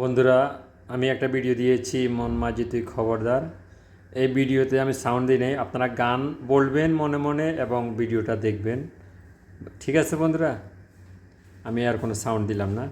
বন্ধুরা, আমি একটা ভিডিও দিয়েছি, মন মাঝি তুই খবরদার। এই ভিডিওতে আমি সাউন্ড দিই নাই, আপনারা গান বলবেন মনে মনে এবং ভিডিওটা দেখবেন। ঠিক আছে বন্ধুরা? আমি আর কোনো সাউন্ড দিলাম না।